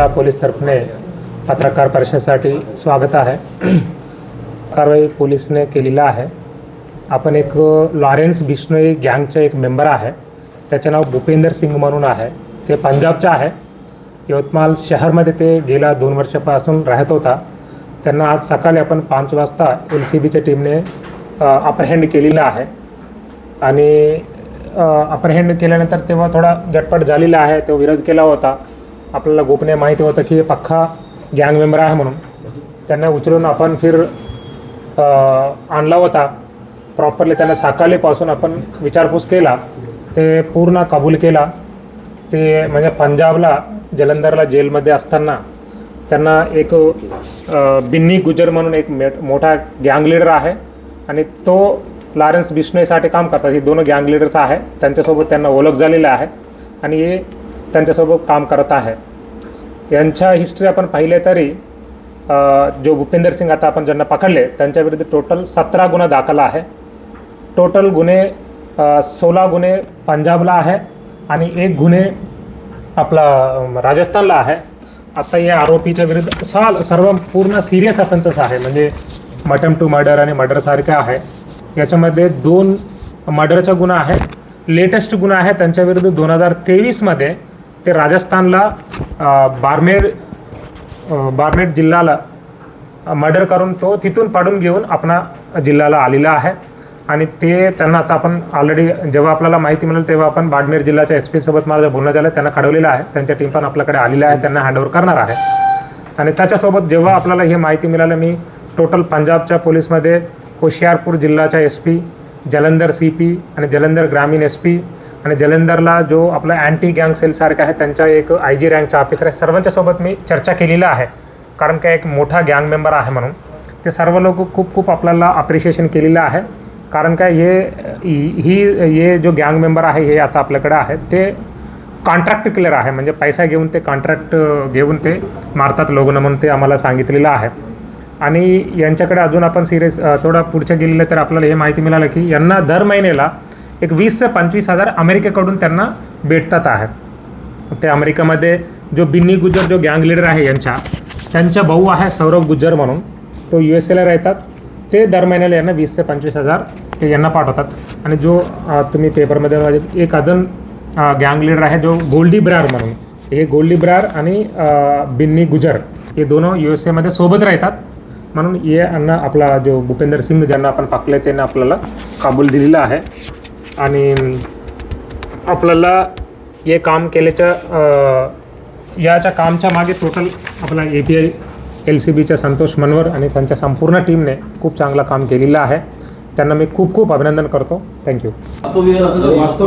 जिल्हा पोलीस तर्फे पत्रकार परिषदेसाठी स्वागत आहे. कारवाई पोलीसने केलेला आहे. आपण एक लॉरेन्स बिश्नोई गँगचे एक मेंबर आहे. त्याचे नाव भूपेंदर सिंग म्हणून आहे. ते पंजाबचे आहे. यवतमाळ शहरमध्ये ते गेल्या दोन वर्षापासून राहत होता. त्यांना आज सकाळी आपण पाच वाजता एल सी बीच्या टीमने अप्रहेंड केलेलं आहे. आणि अप्रहेंड केल्यानंतर तेव्हा थोडा झटपट झालेला आहे. तो विरोध केला होता. आपल्याला गोपनीय माहिती होतं की पख्खा पक्का गँग मेंबर आहे म्हणून. त्यांना उचलून आपण फिर आणला होता. प्रॉपरली त्यांना साकालीपासून आपण विचारपूस केला. ते पूर्ण कबूल केला. ते म्हणजे पंजाबला जलंधरला जेलमध्ये असताना त्यांना एक बिन्नी गुजर म्हणून एक मे मोठा गँग लीडर आहे. आणि तो लॉरेन्स बिश्नोईसाठी काम करतात. हे दोन गँग लीडर्स आहे. त्यांच्यासोबत त्यांना ओळख झालेली आहे. आणि हे त्यांच्यासोबत काम करत आहे. यांच्या हिस्ट्री आपण पाहिले तरी जो भूपेंदर सिंग आता आपण ज्यांना पकडले त्यांच्याविरुद्ध टोटल सतरा गुन्हा दाखल आहे. टोटल गुन्हे सोळा गुन्हे पंजाबला आहे आणि एक गुन्हे आपला राजस्थानला आहे. आता या आरोपीच्या विरुद्ध साल सर्व पूर्ण सिरियस ऑफेन्सेस आहे. म्हणजे मटम टू मर्डर आणि मर्डरसारखे आहे. याच्यामध्ये दोन मर्डरचा गुन्हा आहे लेटेस्ट गुन्हा आहे त्यांच्याविरुद्ध दोन हजार तेवीसमध्ये. ते राजस्थानला बारमेर बारमेर जिल्ह्याला मर्डर करून तो तिथून पाडून घेऊन आपणा जिल्ह्याला आलेला आहे. आणि ते त्यांना आता आपण ऑलरेडी जेव्हा आपल्याला माहिती मिळेल तेव्हा आपण बाडमेर जिल्ह्याच्या एस पीसोबत माझं बोलणं झालं त्यांना कळवलेलं आहे. त्यांच्या टीम पण आपल्याकडे आलेल्या आहे त्यांना हँडओव्हर करणार आहे. आणि त्याच्यासोबत जेव्हा आपल्याला ही माहिती मिळालं मी टोटल पंजाबच्या पोलीसमध्ये होशियारपूर जिल्ह्याच्या S P Jalandhar C P आणि जलंधर ग्रामीण एस पी आणि जलंधरला जो आपला अँटी गँग सेलसारखा आहे त्यांच्या एक आय जी रँकचा ऑफिसर आहे. सर्वांच्या सोबत मी चर्चा केलेली आहे. कारण का एक मोठा गँग मेंबर आहे म्हणून. ते सर्व लोक खूप खूप आपल्याला अप्रिशिएशन केलेलं आहे. कारण काय हे ही हे जो गँग मेंबर आहे हे आता आपल्याकडे आहे. ते कॉन्ट्रॅक्ट क्लिअर आहे. म्हणजे पैसा घेऊन ते कॉन्ट्रॅक्ट घेऊन ते मारतात लोगनं म्हणून ते आम्हाला सांगितलेलं आहे. आणि यांच्याकडे अजून आपण सिरियस थोडा पुढच्या गेलेलं तर आपल्याला हे माहिती मिळालं की यांना दर महिन्याला एक वीस ते पंचवीस हजार अमेरिकेकडून त्यांना भेटतात आहे. ते अमेरिकेमध्ये जो बिन्नी गुजर जो गँग लिडर आहे यांच्या त्यांचा भाऊ आहे सौरभ गुजर म्हणून. तो यू एस एला राहतात. ते दर महिन्याला यांना वीस ते पंचवीस हजार ते यांना पाठवतात. आणि जो तुम्ही पेपरमध्ये एक अजून गँग लीडर आहे जो गोल्डी ब्रार म्हणून. हे गोल्डी ब्रार आणि बिन्नी गुजर हे दोन यू एस एमध्ये सोबत राहतात. म्हणून हे यांना आपला जो भूपेंद्र सिंग ज्यांना आपण पाकले त्यांना आपल्याला काबूल दिलेला आहे. आणि आपल्याला हे काम केल्याच्या याच्या कामच्या मागे टोटल आपला A P I L C बीच्या संतोष मनवर आणि त्यांच्या संपूर्ण टीमने खूप चांगलं काम केलेलं आहे. त्यांना मी खूप खूप अभिनंदन करतो. थँक्यू वास्तव